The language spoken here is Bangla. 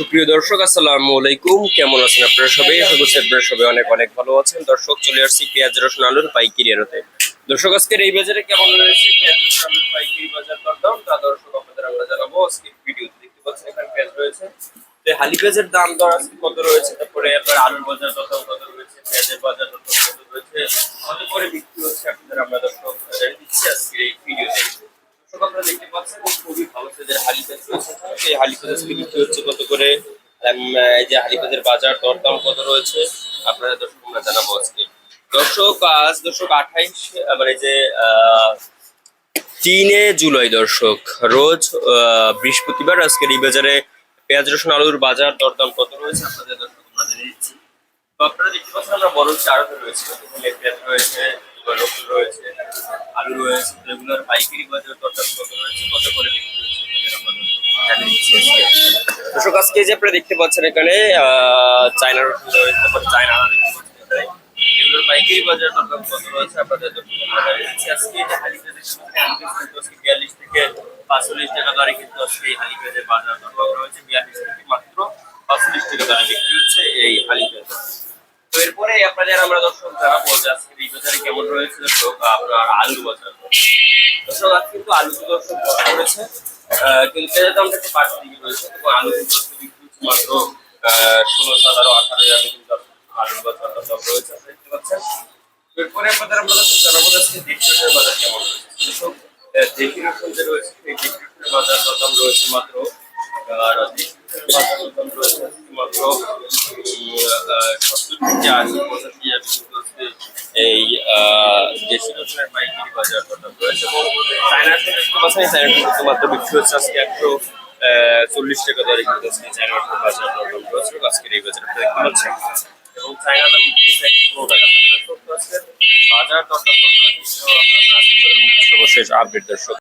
সুপ্রিয় দর্শক, আসসালামু আলাইকুম। কেমন আছেন আপনারা সবাই? আশা করছি আপনারা সবাই অনেক অনেক ভালো আছেন। দর্শক, চলে আসছি পেঁয়াজ রসুন আলুর পাইকারি আড়তে দর্শক, আজকের এই বাজারে কেমন রয়েছে? পেঁয়াজ রসুন আলুর পাইকারি বাজার দরদাম। তা দর্শক, আপনাদের আমরা জানাব। আজকে ভিডিওতে দেখতে পাচ্ছেন, এখানে পেঁয়াজ রয়েছে। তো হালি পেঁয়াজের দাম দর আজকে কত রয়েছে? তারপরে আলুর বাজার দরদাম কত রয়েছে? পেঁয়াজের বাজার দরদাম কত রয়েছে? কত করে হচ্ছে আপনাদের আমরা দর্শক জানিয়ে দিচ্ছি আজকের এই ভিডিওতে দর্শক আপনারা দেখতে হচ্ছে কত করে? এই যে কত রয়েছে আপনারা জানাব দর্শক, আজ আঠাইশ মানে যে তিনে জুলাই দর্শক, রোজ বৃহস্পতিবার আজকের এই বাজারে পেঁয়াজ, রসুন, আলুর বাজার দরদাম কত রয়েছে, আপনাদের দর্শক তো আপনারা দেখতে পাচ্ছেন আমরা রয়েছে রয়েছে আলু রয়েছে রেগুলার পাইকারি বাজার দর্শক আজকে যে আপনারা দেখতে পাচ্ছেন এখানে আহ, চায়না রসুন রয়েছে তারপর চায়না। এগুলোর পাইকারি বাজার দরদাম রয়েছে আপনাদের বিয়াল্লিশ থেকে পাঁচচল্লিশ টাকা দরে কিন্তু আজকে এই হালি বাজার দরদাম রয়েছে? বিয়াল্লিশ থেকে মাত্র পাঁচচল্লিশ টাকা দরে হচ্ছে এই হালি এরপরে আপনাদের আমরা দর্শক জানাব যে আজকে এই বাজারে কেমন রয়েছে দর্শক, আপনার আলু বাজার। দর্শক আজ কিন্তু আলু তো দর্শক করেছে কিন্তু পেঁয়াজের দামটা একটু বাড়তি দিকে রয়েছে। তো আলু কিন্তু বিক্রি মাত্র ষোলো সতেরো আঠারো আমি কিন্তু আলুর বাজারটা দাম রয়েছে আপনারা দেখতে পাচ্ছেন। এরপরে আপনাদের আমরা দর্শক জানাব আজকে দেশি রসুনের বাজার কেমন রয়েছে। দর্শক রসুন যে রয়েছে, সেই দেশি বাজার দাম রয়েছে মাত্র আর দেশি বাজার দাম রয়েছে মাত্র পঁচাশি আমি কিন্তু এই দেশি রসুনের পাইকারি বাজার দরদাম রয়েছে? এবং চায়না দেখতে পাচ্ছেন চায়না কিন্তু মাত্র বিক্রি হচ্ছে আজকে একশো চল্লিশ টাকা দরে কিন্তু আজকে চায়না রসুনের বাজার দরদাম রয়েছে। আজকের এই বাজার দেখতে পাচ্ছেন। এবং চায়নাটা বিক্রি হচ্ছে একশো টাকা বাজার দরদাম আপনারা আপডেট দর্শক।